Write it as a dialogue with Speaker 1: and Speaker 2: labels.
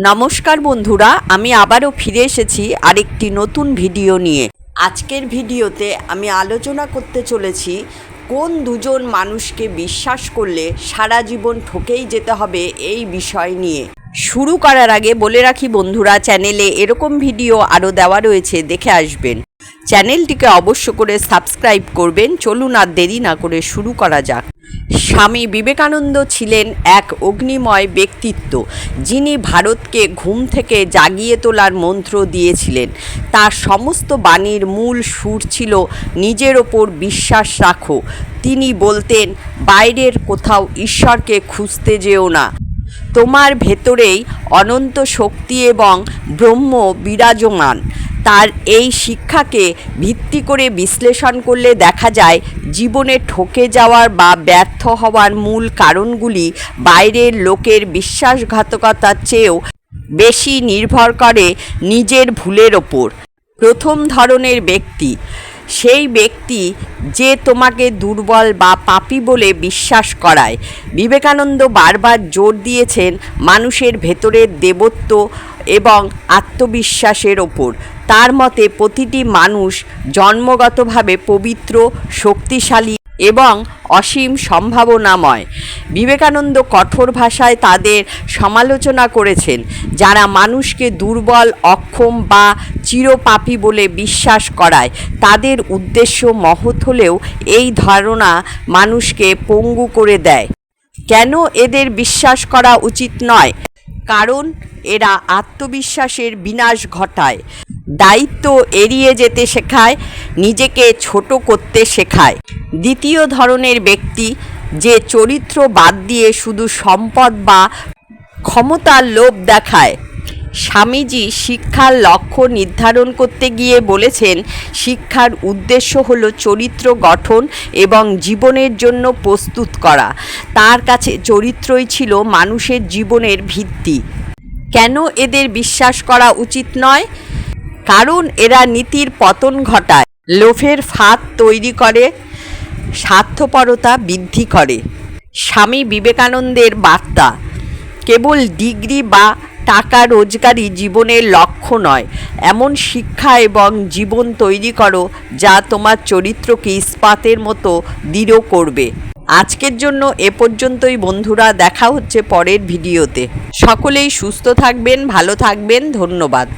Speaker 1: নমস্কার বন্ধুরা, আমি আবারও ফিরে এসেছি আরেকটি নতুন ভিডিও নিয়ে। আজকের ভিডিওতে আমি আলোচনা করতে চলেছি, কোন দুজন মানুষকে বিশ্বাস করলে সারা জীবন ঠকেই যেতে হবে এই বিষয় নিয়ে। শুরু করার আগে বলে রাখি বন্ধুরা, চ্যানেলে এরকম ভিডিও আরও দেওয়া রয়েছে, দেখে আসবেন। চ্যানেলটিকে অবশ্য করে সাবস্ক্রাইব করবেন, চলুন আর দেরি না করে শুরু করা যাক। স্বামী বিবেকানন্দ ছিলেন এক অগ্নিময় ব্যক্তিত্ব, যিনি ভারতকে ঘুম থেকে জাগিয়ে তোলার মন্ত্র দিয়েছিলেন। তার সমস্ত বাণীর মূল সুর ছিল, নিজের ওপর বিশ্বাস রাখো। তিনি বলতেন, বাইরের কোথাও ঈশ্বরকে খুঁজতে যেও না। তোমার ভেতরেই অনন্ত শক্তি এবং ব্রহ্ম বিরাজমান। তার এই শিক্ষাকে ভিত্তি করে বিশ্লেষণ করলে দেখা যায়, জীবনে ঠকে যাওয়ার বা ব্যর্থ হওয়ার মূল কারণগুলি বাইরের লোকের বিশ্বাসঘাতকতার চেয়েও বেশি নির্ভর করে নিজের ভুলের ওপর। প্রথম ধরনের ব্যক্তি সেই ব্যক্তি যে তোমাকে দুর্বল বা পাপি বলে বিশ্বাস করায়। বিবেকানন্দ বারবার জোর দিয়েছেন মানুষের ভেতরের দেবত্ব এবং আত্মবিশ্বাসের ওপর। তার মতে প্রতিটি মানুষ জন্মগতভাবে পবিত্র, শক্তিশালী এবং অসীম সম্ভাবনাময়। বিবেকানন্দ কঠোর ভাষায় তাদের সমালোচনা করেছেন, যারা মানুষকে দুর্বল, অক্ষম বা চিরপাপী বলে বিশ্বাস করায়। তাদের উদ্দেশ্য মহৎ হলেও এই ধারণা মানুষকে পঙ্গু করে দেয়। কেন এদের বিশ্বাস করা উচিত নয়? কারণ এরা আত্মবিশ্বাসের বিনাশ ঘটায়। দায়িত্ব এড়িয়ে যেতে শেখায়, নিজেকে ছোট করতে শেখায়। দ্বিতীয় ধরনের ব্যক্তি যে চরিত্র বাদ দিয়ে শুধু সম্পদ বা ক্ষমতার লোভ দেখায়। স্বামীজি শিক্ষার লক্ষ্য নির্ধারণ করতে গিয়ে বলেছেন, শিক্ষার উদ্দেশ্য হলো চরিত্র গঠন এবং জীবনের জন্য প্রস্তুত করা। তার কাছে চরিত্রই ছিল মানুষের জীবনের ভিত্তি। কেন এদের বিশ্বাস করা উচিত নয়? কারণ এরা নীতির পতন ঘটায়। লোভের ফাঁদ তৈরি করে, স্বার্থপরতা বৃদ্ধি করে। স্বামী বিবেকানন্দের বার্তা, কেবল ডিগ্রি বা টাকা রোজগারই জীবনের লক্ষ্য নয়, এমন শিক্ষা এবং জীবন তৈরি করো যা তোমার চরিত্রকে ইস্পাতের মতো দৃঢ় করবে। আজকের জন্য এ পর্যন্তই বন্ধুরা, দেখা হচ্ছে পরের ভিডিওতে। সকলেই সুস্থ থাকবেন, ভালো থাকবেন, ধন্যবাদ।